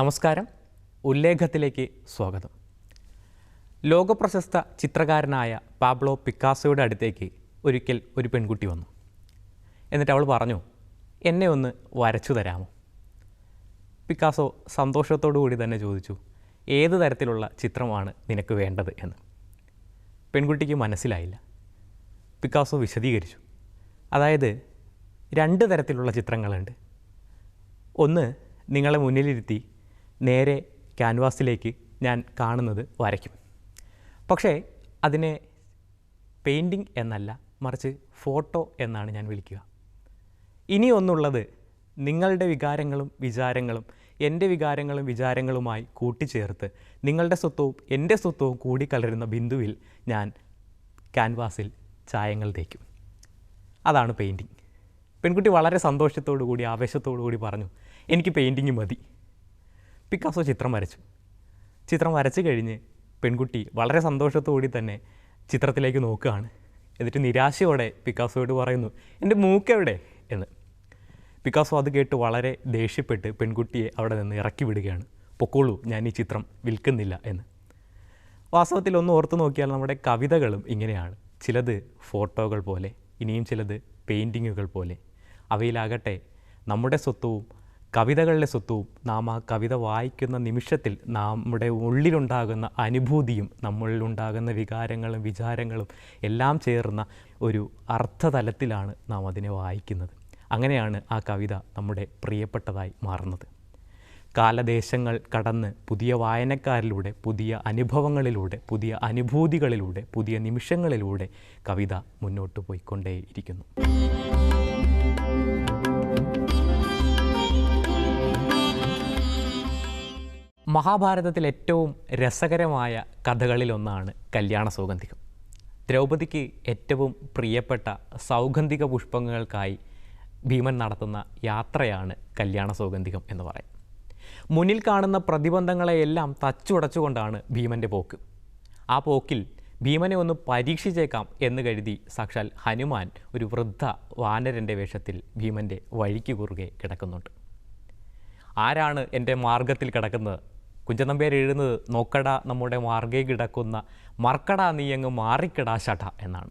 നമസ്കാരം. ഉല്ലേഖത്തിലേക്ക് സ്വാഗതം. ലോകപ്രശസ്ത ചിത്രകാരനായ പാബ്ലോ പിക്കാസോയുടെ അടുത്തേക്ക് ഒരിക്കൽ ഒരു പെൺകുട്ടി വന്നു. എന്നിട്ട് അവൾ പറഞ്ഞു എന്നെ ഒന്ന് വരച്ചു തരാമോ? പിക്കാസോ സന്തോഷത്തോടു കൂടി തന്നെ ചോദിച്ചു ഏത് തരത്തിലുള്ള ചിത്രമാണ് നിനക്ക് വേണ്ടത് എന്ന്? പെൺകുട്ടിക്ക് മനസ്സിലായില്ല. പിക്കാസോ വിശദീകരിച്ചു അതായത് രണ്ട് തരത്തിലുള്ള ചിത്രങ്ങളുണ്ട്. ഒന്ന് നിങ്ങളെ മുന്നിലിരുത്തി നേരെ ക്യാൻവാസിലേക്ക് ഞാൻ കാണുന്നത് വരയ്ക്കും. പക്ഷേ അതിനെ പെയിന്റിങ് എന്നല്ല മറിച്ച് ഫോട്ടോ എന്നാണ് ഞാൻ വിളിക്കുക. ഇനി ഒന്നുള്ളത് നിങ്ങളുടെ വികാരങ്ങളും വിചാരങ്ങളും എന്റെ വികാരങ്ങളും വിചാരങ്ങളുമായി കൂട്ടിച്ചേർത്ത് നിങ്ങളുടെ സ്വത്വവും എന്റെ സ്വത്വവും കൂടിക്കലരുന്ന ബിന്ദുവിൽ ഞാൻ ക്യാൻവാസിൽ ചായങ്ങൾ തേക്കും. അതാണ് പെയിന്റിങ്. പെൺകുട്ടി വളരെ സന്തോഷത്തോടു കൂടി ആവേശത്തോടു കൂടി പറഞ്ഞു എനിക്ക് പെയിന്റിങ് മതി. പിക്കാസോ ചിത്രം വരച്ചു. ചിത്രം വരച്ചു കഴിഞ്ഞ് പെൺകുട്ടി വളരെ സന്തോഷത്തോടി തന്നെ ചിത്രത്തിലേക്ക് നോക്കുകയാണ്. എന്നിട്ട് നിരാശയോടെ പിക്കാസോയോട് പറയുന്നു എന്റെ മൂക്കെവിടെ എന്ന്. പിക്കാസോ അത് കേട്ട് വളരെ ദേഷ്യപ്പെട്ട് പെൺകുട്ടിയെ അവിടെ നിന്ന് ഇറക്കി വിടുകയാണ്. പൊക്കോളൂ ഞാൻ ഈ ചിത്രം വിൽക്കുന്നില്ല എന്ന്. വാസ്തവത്തിൽ ഒന്ന് ഓർത്തു നോക്കിയാൽ നമ്മുടെ കവിതകളും ഇങ്ങനെയാണ്. ചിലത് ഫോട്ടോകൾ പോലെ ഇനിയും ചിലത് പെയിന്റിങ്ങുകൾ പോലെ. അവയിലാകട്ടെ നമ്മുടെ സ്വത്വവും കവിതകളുടെ സ്വത്വവും നാം ആ കവിത വായിക്കുന്ന നിമിഷത്തിൽ നമ്മുടെ ഉള്ളിലുണ്ടാകുന്ന അനുഭൂതിയും നമ്മളിലുണ്ടാകുന്ന വികാരങ്ങളും വിചാരങ്ങളും എല്ലാം ചേർന്ന ഒരു അർത്ഥതലത്തിലാണ് നാം അതിനെ വായിക്കുന്നത്. അങ്ങനെയാണ് ആ കവിത നമ്മുടെ പ്രിയപ്പെട്ടതായി മാറുന്നത്. കാലദേശങ്ങൾ കടന്ന് പുതിയ വായനക്കാരിലൂടെ പുതിയ അനുഭവങ്ങളിലൂടെ പുതിയ അനുഭൂതികളിലൂടെ പുതിയ നിമിഷങ്ങളിലൂടെ കവിത മുന്നോട്ട് പോയിക്കൊണ്ടേയിരിക്കുന്നു. മഹാഭാരതത്തിൽ ഏറ്റവും രസകരമായ കഥകളിലൊന്നാണ് കല്യാണ സൗഗന്ധികം ദ്രൗപദിക്ക് ഏറ്റവും പ്രിയപ്പെട്ട സൗഗന്ധിക പുഷ്പങ്ങൾക്കായി ഭീമൻ നടത്തുന്ന യാത്രയാണ് കല്യാണ സൗഗന്ധികം എന്ന് പറയും മുന്നിൽ കാണുന്ന പ്രതിബന്ധങ്ങളെയെല്ലാം തച്ചുടച്ചുകൊണ്ടാണ് ഭീമന്റെ പോക്ക്. ആ പോക്കിൽ ഭീമനെ ഒന്ന് പരീക്ഷിച്ചേക്കാം എന്ന് കരുതി സാക്ഷാൽ ഹനുമാൻ ഒരു വൃദ്ധ വാനരന്റെ വേഷത്തിൽ ഭീമന്റെ വഴിക്ക് കുറുകെ കിടക്കുന്നുണ്ട്. ആരാണ് എന്റെ മാർഗത്തിൽ കിടക്കുന്നത്? കുഞ്ചനമ്പ്യാർ എഴുതുന്നത് നോക്കട നമ്മുടെ മാർഗേ കിടക്കുന്ന മർക്കട നീയങ്ങ് മാറിക്കിടാ ശട എന്നാണ്.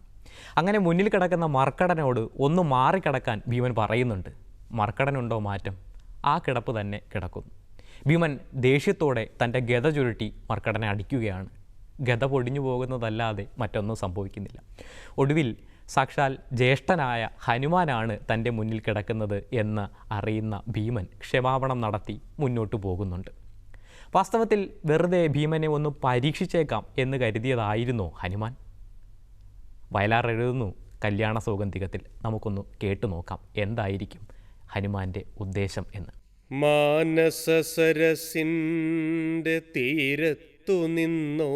അങ്ങനെ മുന്നിൽ കിടക്കുന്ന മർക്കടനോട് ഒന്ന് മാറിക്കിടക്കാൻ ഭീമൻ പറയുന്നുണ്ട് മർക്കടനുണ്ടോ മാറ്റം? ആ കിടപ്പ് തന്നെ കിടക്കുന്നു. ഭീമൻ ദേഷ്യത്തോടെ തന്റെ ഗത ചുരുട്ടി മർക്കടനെ അടിക്കുകയാണ്. ഗത പൊടിഞ്ഞു പോകുന്നതല്ലാതെ മറ്റൊന്നും സംഭവിക്കുന്നില്ല. ഒടുവിൽ സാക്ഷാൽ ജ്യേഷ്ഠനായ ഹനുമാനാണ് തന്റെ മുന്നിൽ കിടക്കുന്നത് എന്ന് അറിയുന്ന ഭീമൻ ക്ഷമാപണം നടത്തി മുന്നോട്ട് പോകുന്നുണ്ട്. വാസ്തവത്തിൽ വെറുതെ ഭീമനെ ഒന്ന് പരീക്ഷിച്ചേക്കാം എന്ന് കരുതിയതായിരുന്നു ഹനുമാൻ. വയലാർ എഴുതുന്നു കല്യാണ സൗഗന്ധികത്തിൽ നമുക്കൊന്ന് കേട്ടു നോക്കാം എന്തായിരിക്കും ഹനുമാന്റെ ഉദ്ദേശം എന്ന്. മാനസസരസിന്റെ തീരത്തു നിന്നോ?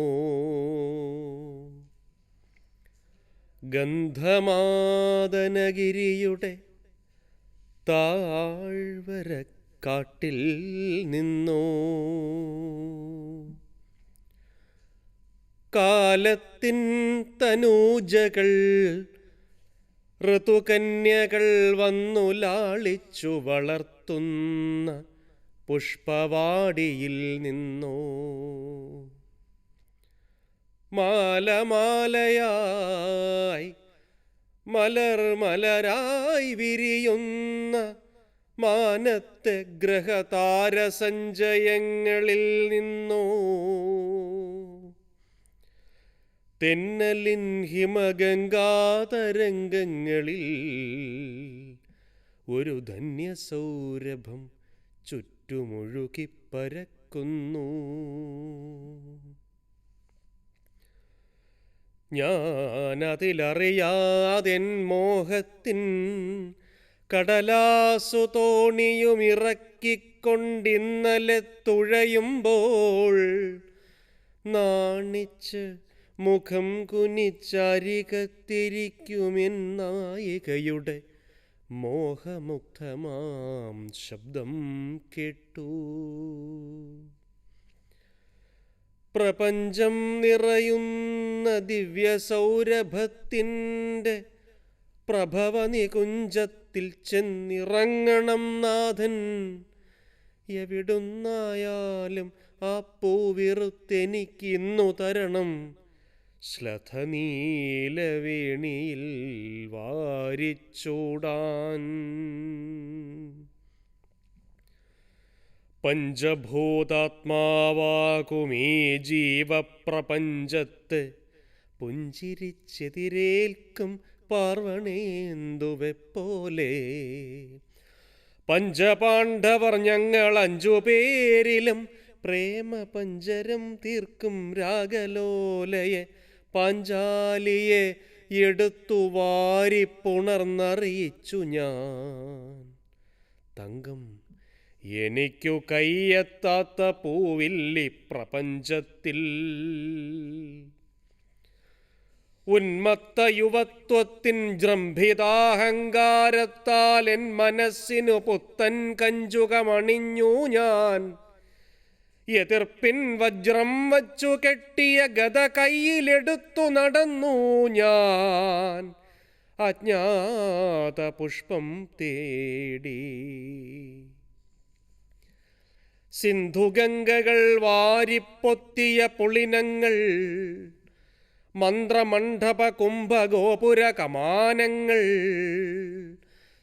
ഗന്ധമാദനഗിരിയുടെ താഴ്വര കാട്ടിൽ നിന്നോ. കാലത്തിൻ തനൂജകൾ ഋതുകന്യകൾ വന്നു ലാളിച്ചു വളർത്തുന്ന പുഷ്പവാടിയിൽ നിന്നോ. മാലമാലയായി മലർ മലരായി വിരിയുന്ന മാനത്തെ ഗ്രഹതാരസഞ്ചയങ്ങളിൽ നിന്നോ. തെന്നലിൻ ഹിമഗംഗാതരംഗങ്ങളിൽ ഒരു ധന്യസൗരഭം ചുറ്റുമൊഴുകിപ്പരക്കുന്നു. ഞാനതിലറിയാതെൻ മോഹത്തിൻ കടലാസു തോണിയുമിറക്കിക്കൊണ്ടിന്നലെ തുഴയുമ്പോൾ നാണിച്ച് മുഖം കുനിച്ചരികത്തിരിക്കുമെൻ നായികയുടെ മോഹമുഗ്ധമാം ശബ്ദം കേട്ടു. പ്രപഞ്ചം നിറയുന്ന ദിവ്യസൗരഭത്തിന്റെ പ്രഭവ പ്രഭവ നികുഞ്ചത്തിൽ ചെന്നിറങ്ങണം നാഥൻ. എവിടുന്നായാലും ആ പൂവിറുത്തെനിക്കിന്നു തരണം. ശ്ലഥനീലവേണിയിൽ വാരിച്ചൂടാൻ. പഞ്ചഭൂതാത്മാവാകുമീ ജീവപ്രപഞ്ചത്ത് പുഞ്ചിരിച്ചെതിരേൽക്കും പാർവണേന്തുവെപ്പോലെ പഞ്ചപാണ്ഡവർ ഞങ്ങൾ അഞ്ചു പേരിലും പ്രേമ പഞ്ചരം തീർക്കും രാഗലോലയെ പാഞ്ചാലിയെ എടുത്തു വാരിപ്പുണർന്നറിയിച്ചു ഞാൻ. തങ്കം എനിക്കു കയ്യെത്താത്ത പൂവില്ലി പ്രപഞ്ചത്തിൽ. ഉന്മത്ത യുവത്വത്തിൻ ജൃംഭിതാഹങ്കാരത്താൽ എൻ മനസ്സിനു പുത്തൻ കഞ്ചുകമണിഞ്ഞു ഞാൻ. എതിർപ്പിൻ വജ്രം വച്ചു കെട്ടിയ ഗത കയ്യിലെടുത്തു നടന്നു ഞാൻ. അജ്ഞാത പുഷ്പം തേടി. സിന്ധുഗംഗകൾ വാരിപ്പൊത്തിയ പുളിനങ്ങൾ മന്ത്രമണ്ഡപ കുംഭഗോപുര കമാനങ്ങൾ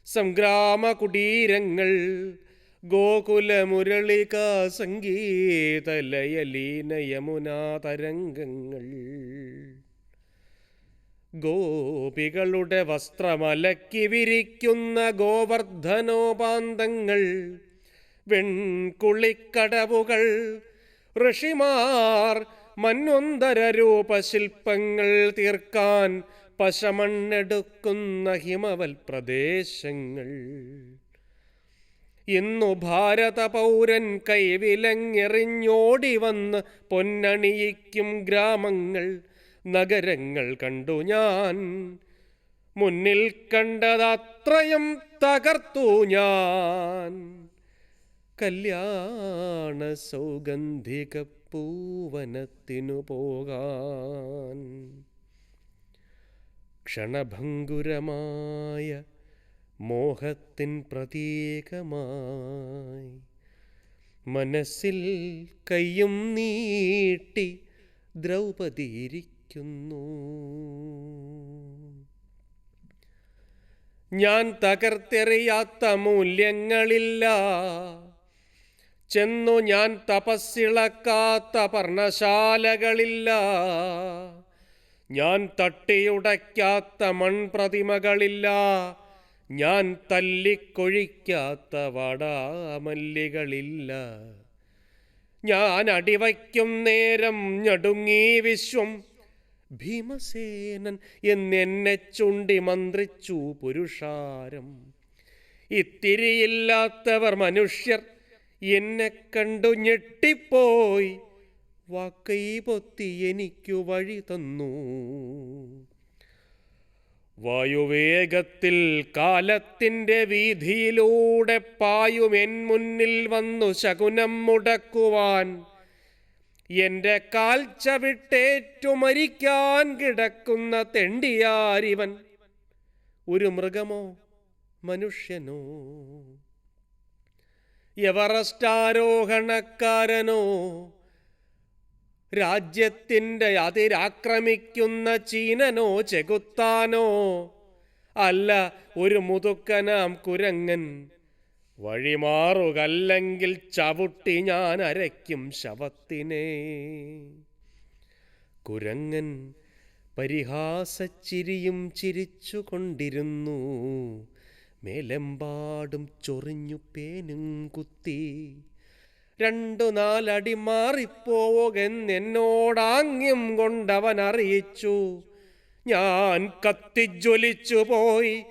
സംഗ്രാമ കുടീരങ്ങൾ ഗോകുല മുരളിക സംഗീതലയലീന യമുനാ തരംഗങ്ങൾ ഗോപികളുടെ വസ്ത്രമലക്കി വിരിക്കുന്ന ഗോവർദ്ധനോപാന്തങ്ങൾ വെൺകുളിക്കടവുകൾ ഋഷിമാർ മന്വന്തര രൂപശില്പങ്ങൾ തീർക്കാൻ പശമണ്ണെടുക്കുന്ന ഹിമവൽ പ്രദേശങ്ങൾ ഇന്നു ഭാരത പൗരൻ കൈവിലങ്ങെറിഞ്ഞോടി വന്ന് പൊന്നണിയിക്കും ഗ്രാമങ്ങൾ നഗരങ്ങൾ കണ്ടു ഞാൻ. മുന്നിൽ കണ്ടതത്രയും തകർത്തു ഞാൻ. കല്യാണ സൗഗന്ധിക പൂവനത്തിനു പോകാൻ. ക്ഷണഭംഗുരമായ മോഹത്തിൻ പ്രതീകമായി മനസ്സിൽ കയ്യും നീട്ടി ദ്രൗപതിയിരിക്കുന്നു. ഞാൻ തകർത്തെറിയാത്ത മൂല്യങ്ങളില്ല. ചെന്നു ഞാൻ തപസ്സിളക്കാത്ത പർണശാലകളില്ല. ഞാൻ തട്ടിയുടയ്ക്കാത്ത മൺപ്രതിമകളില്ല. ഞാൻ തല്ലിക്കൊഴിക്കാത്ത വടാമല്ലികളില്ല. ഞാൻ അടിവയ്ക്കും നേരം ഞടുങ്ങി വിശ്വം. ഭീമസേനൻ എന്നെന്നെ ചുണ്ടി മന്ത്രിച്ചു പുരുഷാരം. ഇത്തിരിയില്ലാത്തവർ മനുഷ്യർ എന്നെ കണ്ടു ഞെട്ടിപ്പോയി. വാക്കൈ പൊത്തി എനിക്കു വഴി തന്നു. വായുവേഗത്തിൽ കാലത്തിന്റെ വീതിയിലൂടെ പായും എൻ മുന്നിൽ വന്നു ശകുനം മുടക്കുവാൻ. എന്റെ കാൽച്ച വിട്ടേറ്റു മരിക്കാൻ കിടക്കുന്ന തെണ്ടിയാരിവൻ. ഒരു മൃഗമോ മനുഷ്യനോ? എവറസ്റ്റാരോഹണക്കാരനോ? രാജ്യത്തിന്റെ അതിരാക്രമിക്കുന്ന ചീനനോ ചെകുത്താനോ? അല്ല ഒരു മുതുക്കനാം കുരങ്ങൻ വഴിമാറുകല്ലെങ്കിൽ ചവിട്ടി ഞാൻ അരയ്ക്കും ശവത്തിനെ. കുരങ്ങൻ പരിഹാസച്ചിരിയും ചിരിച്ചുകൊണ്ടിരുന്നു. മേലെമ്പാടും ചൊറിഞ്ഞു പേനും കുത്തി രണ്ടു നാലടി മാറിപ്പോകെന്നെന്നോടാംഗ്യം കൊണ്ടവൻ അറിയിച്ചു ഞാൻ കത്തിജ്വലിച്ചു പോയി.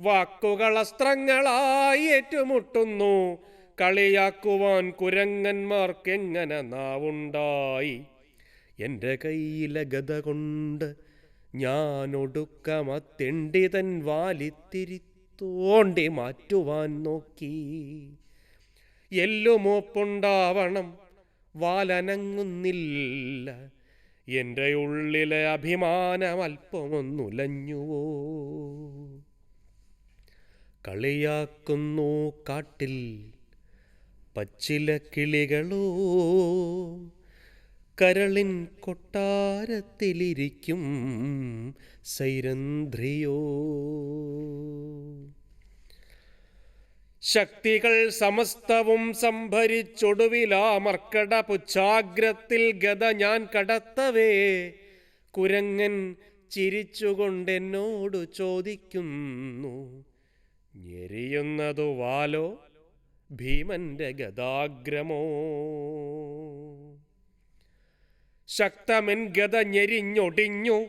വാക്കുകൾ അസ്ത്രങ്ങളായി ഏറ്റുമുട്ടുന്നു. കളിയാക്കുവാൻ കുരങ്ങന്മാർക്കെങ്ങനെ നാവുണ്ടായി? എന്റെ കയ്യിലെ ഗത കൊണ്ട് ഞാൻ ഒടുക്കമത്തെണ്ടിതൻ വാലിത്തിരിത്തോണ്ടി മാറ്റുവാൻ നോക്കി. എല്ലുമോപ്പുണ്ടാവണം വാലനങ്ങുന്നില്ല. എന്റെ ഉള്ളിലെ അഭിമാനം അല്പമൊന്നുലഞ്ഞുവോ? കളിയാക്കുന്നു കാട്ടിൽ പച്ചില കിളികളോ? കരളിൻ കൊട്ടാരത്തിലിരിക്കും സൈരന്ധ്രിയോ. ശക്തികൾ സമസ്തവും സംഭരിച്ചൊടുവിലാ മർക്കട പുച്ഛാഗ്രത്തിൽ ഗത ഞാൻ കടത്തവേ. കുരങ്ങൻ ചിരിച്ചുകൊണ്ടെന്നോടു ചോദിക്കുന്നു ഞെരിയുന്നതു വാലോ ഭീമന്റെ ഗതാഗ്രമോ ശക്തമെൻ ഗത ഞെരിഞ്ഞൊടിഞ്ഞു.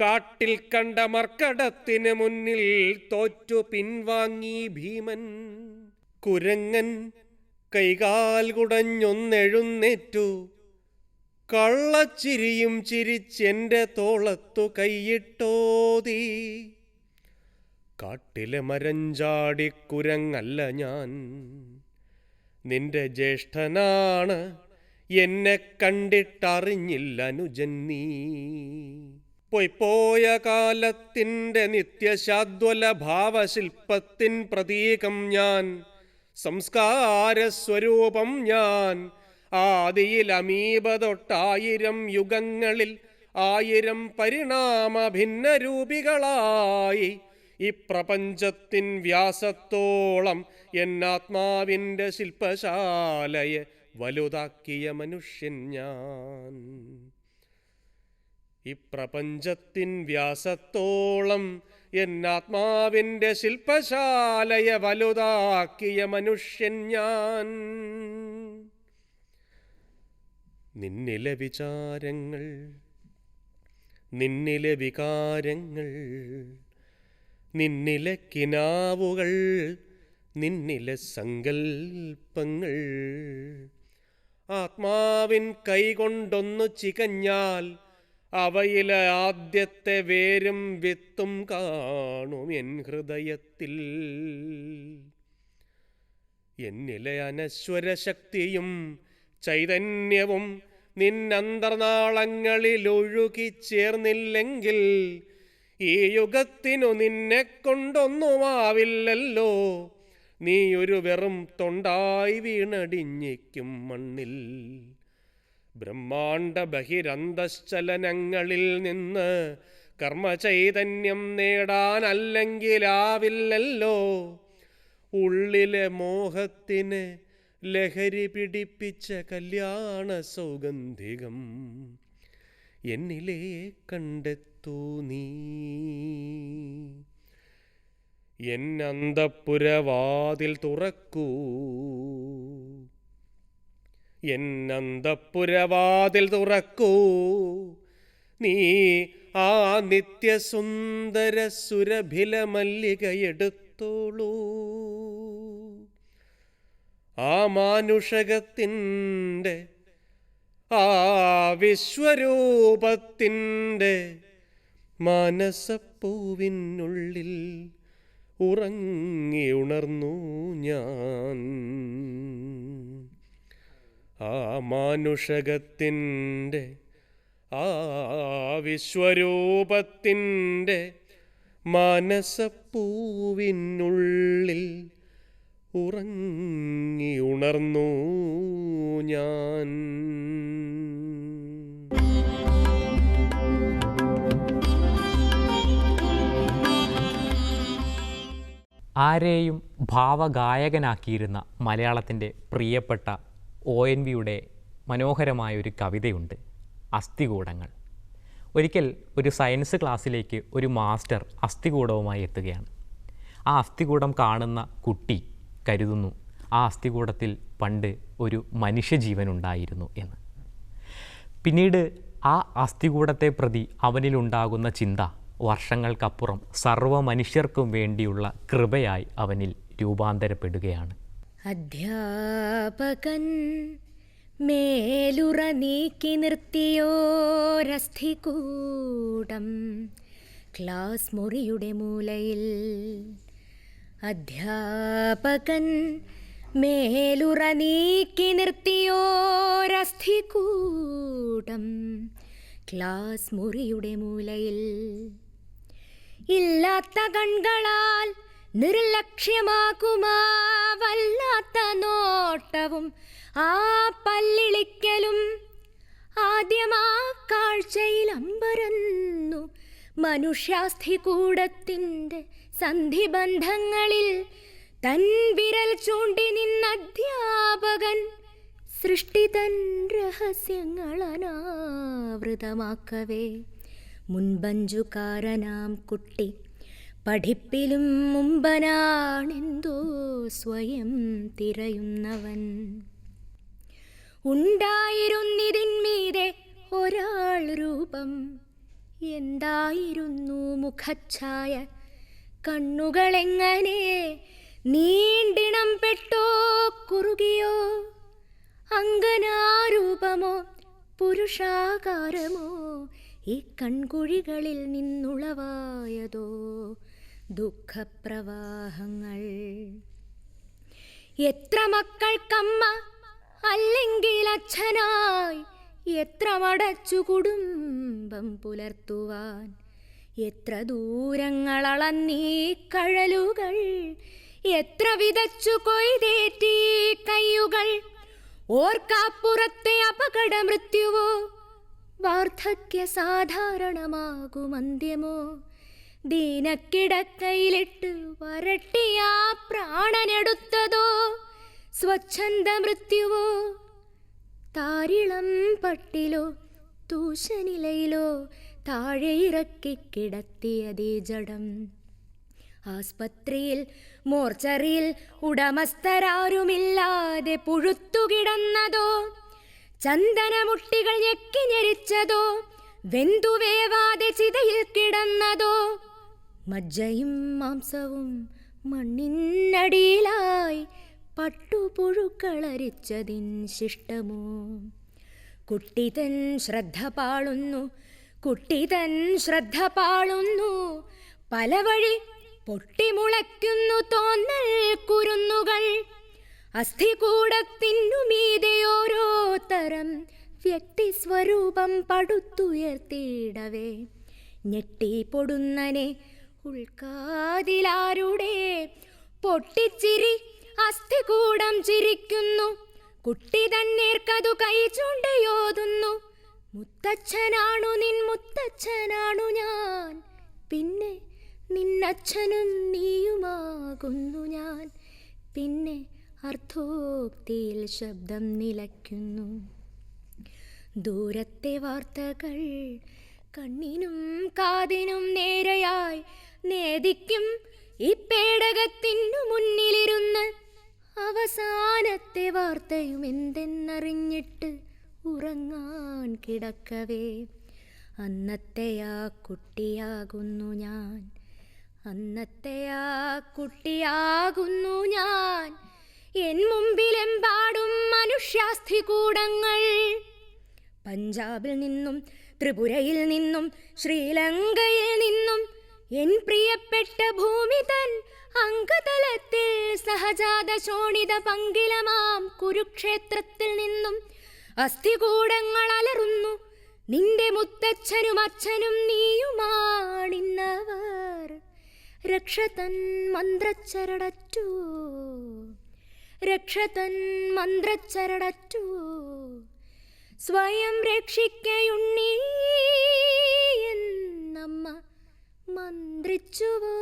കാട്ടിൽ കണ്ട മർക്കടത്തിന് മുന്നിൽ തോറ്റു പിൻവാങ്ങി ഭീമൻ. കുരങ്ങൻ കൈകാൽ കുടഞ്ഞൊന്നെഴുന്നേറ്റു. കള്ളച്ചിരിയും ചിരിച്ചെന്റെ തോളത്തു കൈയിട്ടോതി കാട്ടിലെ മരഞ്ചാടിക്കുരങ്ങല്ല ഞാൻ. നിന്റെ ജ്യേഷ്ഠനാണ് എന്നെ കണ്ടിട്ടറിഞ്ഞില്ല അനുജൻ നീ. പൊയ്പോയ കാലത്തിന്റെ നിത്യശാദ്വല ഭാവശില്പത്തിൻ പ്രതീകം ഞാൻ സംസ്കാര സ്വരൂപം ഞാൻ. ആദിയിൽ അമീബ തൊട്ടായിരം യുഗങ്ങളിൽ ആയിരം പരിണാമ ഭിന്ന രൂപികളായി. ഈ പ്രപഞ്ചത്തിൻ വ്യാസത്തോളം എന്നാത്മാവിന്റെ ശില്പശാലയെ വലുതാക്കിയ മനുഷ്യൻ ഞാൻ. ഈ പ്രപഞ്ചത്തിൻ വ്യാസത്തോളം എന്നാത്മാവിന്റെ ശില്പശാലയെ വലുതാക്കിയ മനുഷ്യൻ ഞാൻ. നിന്നിലെ വിചാരങ്ങൾ നിന്നിലെ വികാരങ്ങൾ നിന്നിലെ കിനാവുകൾ നിന്നിലെ സങ്കൽപ്പങ്ങൾ ആത്മാവിൻ കൈകൊണ്ടൊന്നു ചികഞ്ഞാൽ അവയിലെ ആദ്യത്തെ വേരും വിത്തും കാണും എൻ ഹൃദയത്തിൽ. എന്നിലെ അനശ്വര ശക്തിയും ചൈതന്യവും നിന്നന്തർനാളങ്ങളിൽ ഒഴുകി ചേർന്നില്ലെങ്കിൽ ഈ യുഗത്തിനു നിന്നെ കൊണ്ടൊന്നുമാവില്ലല്ലോ നീ ഒരു വെറും തൊണ്ടായി വീണടിഞ്ഞിക്കും മണ്ണിൽ. ബ്രഹ്മാണ്ട ബഹിരന്തശ്ചലനങ്ങളിൽ നിന്ന് കർമ്മചൈതന്യം നേടാനല്ലെങ്കിലാവില്ലല്ലോ. ഉള്ളിലെ മോഹത്തിന് ലഹരി പിടിപ്പിച്ച കല്യാണ സൗഗന്ധികം എന്നിലേ കണ്ടെത്തൂ നീ. എന്നന്തപ്പുരവാതിൽ തുറക്കൂ. എന്നന്തപ്പുരവാതിൽ തുറക്കൂ. നീ ആ നിത്യസുന്ദര സുരഭില മല്ലികയെടുത്തോളൂ ആ മാനുഷകത്തിന്റെ ആ വിശ്വരൂപത്തിന്റെ മാനസപ്പൂവിനുള്ളിൽ ഉറങ്ങി ഉണർന്നു ഞാൻ. ആ മാനുഷകത്തിന്റെ ആ വിശ്വരൂപത്തിന്റെ മനസപ്പൂവിനുള്ളിൽ ഉറങ്ങി ഉണർന്നു ഞാൻ. ആരെയും ഭാവഗായകനാക്കിയിരുന്ന മലയാളത്തിന്റെ പ്രിയപ്പെട്ട ഒ എൻ വിയുടെ മനോഹരമായ ഒരു കവിതയുണ്ട് അസ്ഥികൂടങ്ങൾ. ഒരിക്കൽ ഒരു സയൻസ് ക്ലാസ്സിലേക്ക് ഒരു മാസ്റ്റർ അസ്ഥികൂടവുമായി എത്തുകയാണ്. ആ അസ്ഥികൂടം കാണുന്ന കുട്ടി കരുതുന്നു ആ അസ്ഥികൂടത്തിൽ പണ്ട് ഒരു മനുഷ്യജീവൻ ഉണ്ടായിരുന്നു എന്ന്. പിന്നീട് ആ അസ്ഥികൂടത്തെ പ്രതി അവനിലുണ്ടാകുന്ന ചിന്ത വർഷങ്ങൾക്കപ്പുറം സർവ മനുഷ്യർക്കും വേണ്ടിയുള്ള കൃപയായി അവനിൽ രൂപാന്തരപ്പെടുകയാണ്. അധ്യാപകൻ മേലുറ നീക്കി നിർത്തിയോരസ്ഥികൂടം ക്ലാസ് മുറിയുടെ മൂലയിൽ. അധ്യാപകൻ മേലുറ നീക്കി നിർത്തിയോരസ്ഥികൂടം ക്ലാസ് മുറിയുടെ മൂലയിൽ. ഇല്ലാത്ത കൺകളാൽ നിർലക്ഷ്യമാക്കുമാ വല്ലാത്ത നോട്ടവും ആ പല്ലിളിക്കലും ആദ്യമാ കാഴ്ചയിൽ അമ്പരന്നു. മനുഷ്യാസ്ഥി കൂടത്തിന്റെ സന്ധിബന്ധങ്ങളിൽ തൻ വിരൽ ചൂണ്ടി നിന്ന അധ്യാപകൻ സൃഷ്ടിതൻ രഹസ്യങ്ങൾ അനാവൃതമാക്കവേ. മുൻപഞ്ചുകാരനാം കുട്ടി. പഠിപ്പിലും മുമ്പനാണെന്തോ സ്വയം തിരയുന്നവൻ. ഉണ്ടായിരുന്നിതിന്മീതെ ഒരാൾ രൂപം. എന്തായിരുന്നു മുഖച്ഛായ? കണ്ണുകളെങ്ങനെ നീണ്ടിണം പെട്ടോ കുറുകിയോ? അങ്കനാരൂപമോ പുരുഷാകാരമോ? ഈ കൺകുഴികളിൽ നിന്നുളവായതോ ദുഃഖപ്രവാഹങ്ങൾ. എത്ര മക്കൾക്കമ്മ അല്ലെങ്കിൽ അച്ഛനായി എത്ര മടച്ചു കുടുംബം പുലർത്തുവാൻ. എത്ര ദൂരങ്ങളളന്നീ കഴലുകൾ എത്ര വിതച്ചു കൊയ്തേറ്റീ കയ്യുകൾ. ഓർക്കാപ്പുറത്തെ അപകട മൃത്യുവോ വാർദ്ധക്യ സാധാരണമാകുമന്ത്യമോ ദീനക്കിടക്കയിലിട്ട് വരട്ടിയാ പ്രാണനെടുത്തതോ? സ്വച്ഛന്ത മൃത്യുവോ താരിളം പട്ടിലോ? തൂശനിലയിലോ? താഴെ ഇറക്കി കിടത്തിയതീ ജഡം. ആസ്പത്രിയിൽ മോർച്ചറിയിൽ ഉടമസ്ഥരാരുമില്ലാതെ പുഴുത്തുകിടന്നതോ? ചന്ദനമുട്ടികൾ ഞെക്കി ഞെരിച്ചതോ? വെന്തുവേവാതെ ചിതയിൽ കിടന്നതോ? മജ്ജയും മാംസവും മണ്ണിനടിയിലായി പട്ടുപുഴുക്കളരിച്ചതിൻ ശിഷ്ടമോ? കുട്ടി തൻ ശ്രദ്ധ പാളുന്നു കുട്ടി തൻ ശ്രദ്ധ പാളുന്നു. പല വഴി പൊട്ടിമുളയ്ക്കുന്നു തോന്നൽ കുരുന്നുകൾ. അസ്ഥികൂടത്തിനു മീതെ ഓരോ തരം വ്യക്തിസ്വരൂപം പടുത്തുയർത്തിയിടവേ. ഞെട്ടി പൊടുന്നനെ ഉൾക്കാതിലാരുടെ? പൊട്ടിച്ചിരി അസ്ഥികൂടം ചിരിക്കുന്നു. കുട്ടി തന്നേർക്കതു കൈ ചൂണ്ടയോതുന്നു മുത്തച്ഛനാണു നിൻ മുത്തച്ഛനാണു ഞാൻ. പിന്നെ നിന്നച്ഛനും നീയുമാകുന്നു ഞാൻ. പിന്നെ അർത്ഥോക്തിയിൽ ശബ്ദം നിലയ്ക്കുന്നു. ദൂരത്തെ വാർത്തകൾ കണ്ണിനും കാതിനും നേരെയായി നേദിക്കും. ഈ പേടകത്തിനു മുന്നിലിരുന്ന് അവസാനത്തെ വാർത്തയും എന്തെന്നറിഞ്ഞിട്ട് ഉറങ്ങാൻ കിടക്കവേ. അന്നത്തെ ആ കുട്ടിയാകുന്നു ഞാൻ. അന്നത്തെ ആ കുട്ടിയാകുന്നു ഞാൻ. എൻ മുമ്പിലെമ്പാടും മനുഷ്യാസ്ഥികൂടങ്ങൾ പഞ്ചാബിൽ നിന്നും ത്രിപുരയിൽ നിന്നും ശ്രീലങ്കയിൽ നിന്നും എൻ പ്രിയപ്പെട്ട ഭൂമി തൻ അങ്കതലത്തിൽ സഹജാത ശോണിത പങ്കിലമാം കുരുക്ഷേത്രത്തിൽ നിന്നും അസ്ഥികൂടങ്ങൾ അലറുന്നു. നിന്റെ മുത്തച്ഛനും അച്ഛനും നീയുമാണിന്നവർ രക്ഷതൻ മന്ത്രച്ചരടറ്റു. രക്ഷതൻ മന്ത്രച്ചരടറ്റു. സ്വയം രക്ഷിക്കയുണ്ണി എന്നമ്മ മന്ത്രിച്ചുവോ?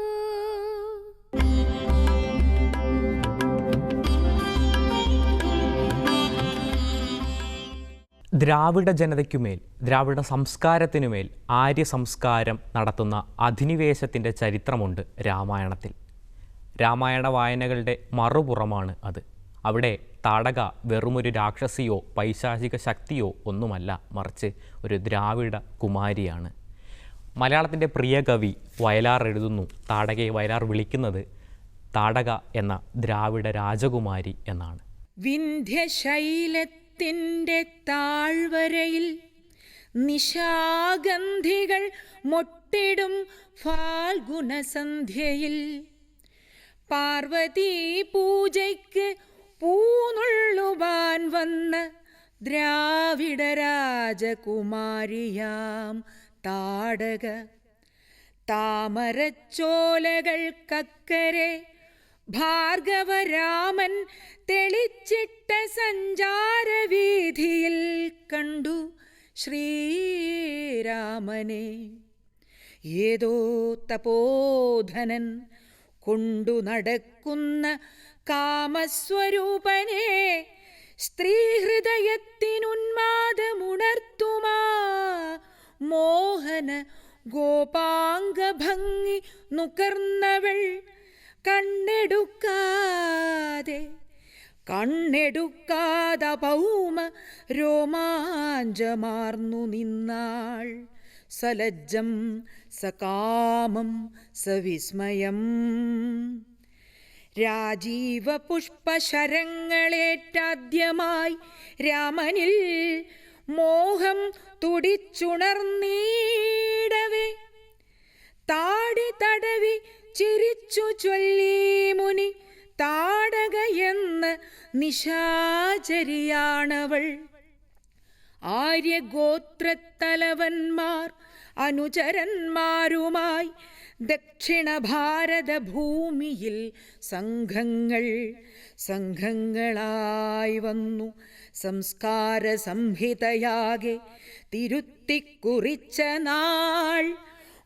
ദ്രാവിഡ ജനതയ്ക്കുമേൽ ദ്രാവിഡ സംസ്കാരത്തിനുമേൽ ആര്യ സംസ്കാരം നടത്തുന്ന അധിനിവേശത്തിന്റെ ചരിത്രമുണ്ട് രാമായണത്തിൽ. രാമായണ വായനകളുടെ മറുപുറമാണ് അത്. അവിടെ താടക വെറുമൊരു രാക്ഷസിയോ പൈശാചിക ശക്തിയോ ഒന്നുമല്ല മറിച്ച് ഒരു ദ്രാവിഡ കുമാരിയാണ്. മലയാളത്തിന്റെ പ്രിയ കവി വയലാർ എഴുതുന്നു താടകയെ വയലാർ വിളിക്കുന്നത് താടക എന്ന ദ്രാവിഡ രാജകുമാരി എന്നാണ്. വിന്ധ്യശൈലത്തിന്റെ താഴ്വരയിൽ നിശാഗന്ധികൾ മൊട്ടിടും ഫാൽഗുണസന്ധ്യയിൽ പാർവതീ പൂജയ്ക്ക് പൂനുള്ളുവാൻ വന്ന ദ്രാവിഡ രാജകുമാരിയാം. താടക താമരച്ചോലകൾക്കക്കരെ ഭാർഗവരാമൻ തെളിച്ചിട്ട സഞ്ചാരവീഥിയിൽ കണ്ടു ശ്രീരാമനെ. ഏതോ തപോധനൻ കൊണ്ടു നടക്കുന്ന കാമസ്വരൂപനെ സ്ത്രീഹൃദയത്തിനുന്മാദമുണർത്തുമാ. മോഹന ഗോപാംഗഭംഗി നുകർന്നവൾ കണ്ണെടുക്കാതെ കണ്ണെടുക്കാതെ പൗമ രോമാഞ്ചമാർന്നു നിന്നാൾ. സലജ്ജം സകാമം സവിസ്മയം. രാജീവ പുഷ്പശരങ്ങളേറ്റാദ്യമായി രാമനിൽ മോഹം തുടിച്ചുണർന്നീടവേ. താടി തടവി ചിരിച്ചു ചൊല്ലി മുനി താടകയെന്ന് നിശാചരിയാണവൾ. ആര്യഗോത്രത്തലവന്മാർ അനുചരന്മാരുമായി ദക്ഷിണ ഭാരത ഭൂമിയിൽ സംഘങ്ങൾ സംഘങ്ങളായി വന്നു. സംസ്കാര സംഹിതയാകെ തിരുത്തിക്കുറിച്ച നാൾ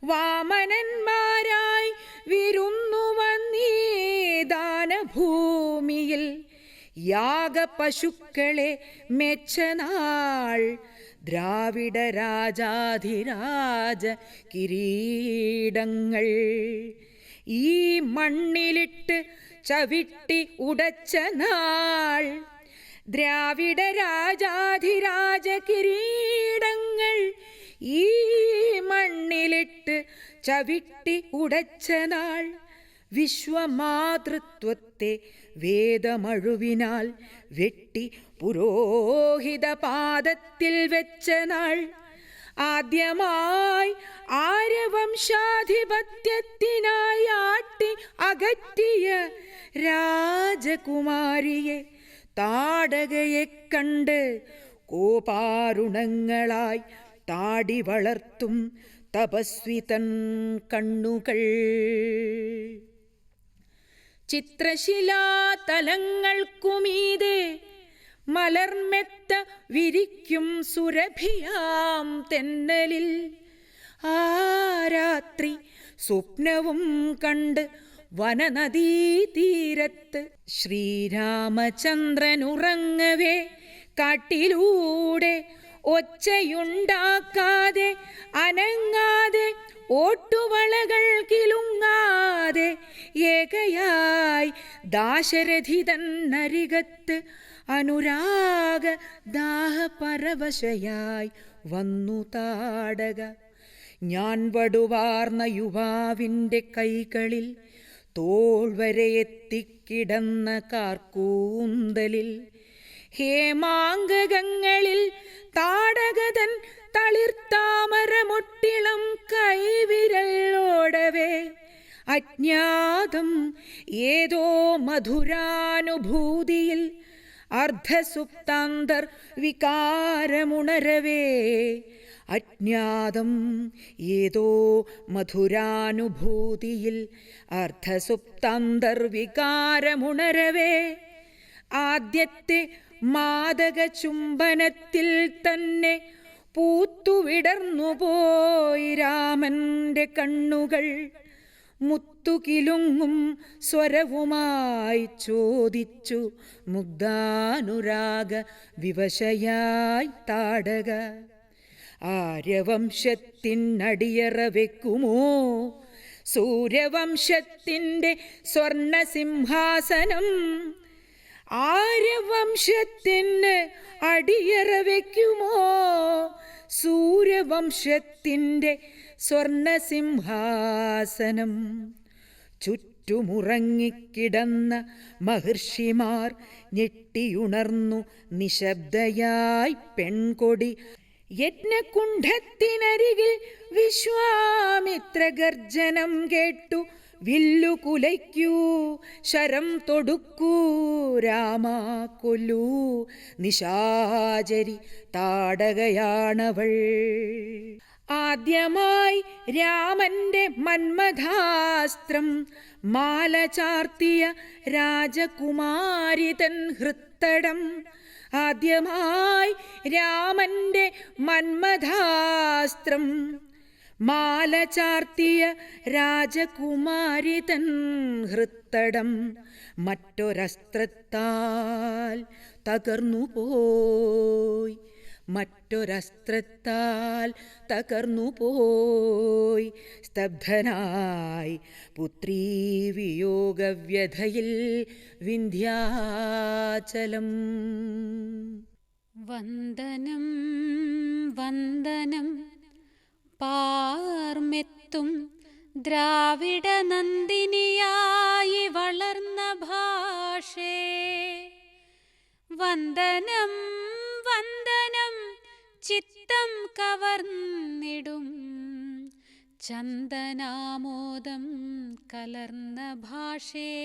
വാമനന്മാരായി വിരുന്നു വന്നീ ദാനഭൂമിയിൽ. യാഗപശുക്കളെ മെച്ചനാൾ. ദ്രാവിഡ രാജാധിരാജ കിരീടങ്ങൾ ഈ മണ്ണിലിട്ട് ചവിട്ടി ഉടച്ച നാൾ. ദ്രാവിഡ രാജാധിരാജ കിരീടങ്ങൾ ഈ മണ്ണിലിട്ട് ചവിട്ടി ഉടച്ച നാൾ. വിശ്വമാതൃത്വത്തെ വേദമഴുവിനാൽ വെട്ടി പുരോഹിത പാദത്തിൽ വെച്ച നാൾ. ആദ്യമായി ആര്യവംശാധിപത്യത്തിനായി ആട്ടി അകറ്റിയ രാജകുമാരിയെ താടകയെ കണ്ട് കോപാരുണങ്ങളായി താടി വളർത്തും തപസ്വി തൻ കണ്ണുകൾ. ചിത്രശിലാതലങ്ങൾക്കുമീതെ മലർമെത്ത വിരിക്കും സുരഭിയാം തെന്നലിൽ. ആ രാത്രി സ്വപ്നവും കണ്ട് വനനദീതീരത്ത് ശ്രീരാമചന്ദ്രൻ ഉറങ്ങവേ കാട്ടിലൂടെ ഒച്ചയുണ്ടാക്കാതെ അനങ്ങാതെ ഓട്ടുവളകൾ കിലുങ്ങാതെ ഏകയായി ദാശരഥി തന്നരികത്ത് അനുരാഗ ദാഹപരവശയായി വന്നു താടക. ഞാൻ വടുവാർന്ന യുവാവിന്റെ കൈകളിൽ തോൾ വരെ എത്തിക്കിടന്ന കാർക്കൂന്തലിൽ ഹേമാങ്കകങ്ങളിൽ താടകതൻ തളിർത്താമരമൊട്ടിളം കൈവിരലോടവേ. അജ്ഞാതം ഏതോ മധുരാനുഭൂതിയിൽ അർദ്ധസുപ്താന്തർ വികാരമുണരവേ. അജ്ഞാതം ഏതോ മധുരാനുഭൂതിയിൽ അർദ്ധസുപ്താന്തർ വികാരമുണരവേ. ആദ്യത്തെ മാതക ചുംബനത്തിൽ തന്നെ പൂത്തുവിടർന്നുപോയി രാമന്റെ കണ്ണുകൾ. മുത്തുകിലുങ്ങും സ്വരവുമായി ചോദിച്ചു. മുഗ്ധാനുരാഗ വിവശയായി താടക ആര്യവംശത്തിനടിയറ വെക്കുമോ സൂര്യവംശത്തിന്റെ സ്വർണസിംഹാസനം ആര്യവംശത്തിന് അടിയറ വയ്ക്കുമോ സൂര്യവംശത്തിന്റെ സ്വർണസിംഹാസനം. ചുറ്റുമുറങ്ങിക്കിടന്ന മഹർഷിമാർ ഞെട്ടിയുണർന്നു നിശബ്ദയായി പെൺകൊടി. യജ്ഞകുണ്ഠത്തിനരികിൽ വിശ്വാമിത്ര ഗർജനം കേട്ടു. വില്ലു കുലയ്ക്കൂ ശരം തൊടുക്കൂ രാമ കൊല്ലൂ നിശാചരി താടകയാണവൾ. ആദ്യമായി രാമന്റെ മന്മഥാസ്ത്രം മാല ചാർത്തിയ രാജകുമാരി തൻ ഹൃത്തടം. ആദ്യമായി രാമന്റെ മന്മഥാസ്ത്രം മാല ചാർത്തിയ രാജകുമാരി തൻ ഹൃത്തടം. മറ്റൊരസ്ത്രത്താൽ തകർന്നു പോയി മറ്റൊരസ്ത്രത്താൽ തകർന്നു പോയി. സ്തബ്ധനായി പുത്രീ വിയോഗവ്യഥയിൽ വിന്ധ്യാചലം. വന്ദനം വന്ദനം. പാർമെത്തും ദ്രാവിഡ നന്ദിനിയായി വളർന്ന ഭാഷേ. വന്ദനം ചിത്തം കവർന്നിടും. ചന്ദനാമോദം കലർന്ന ഭാഷേ.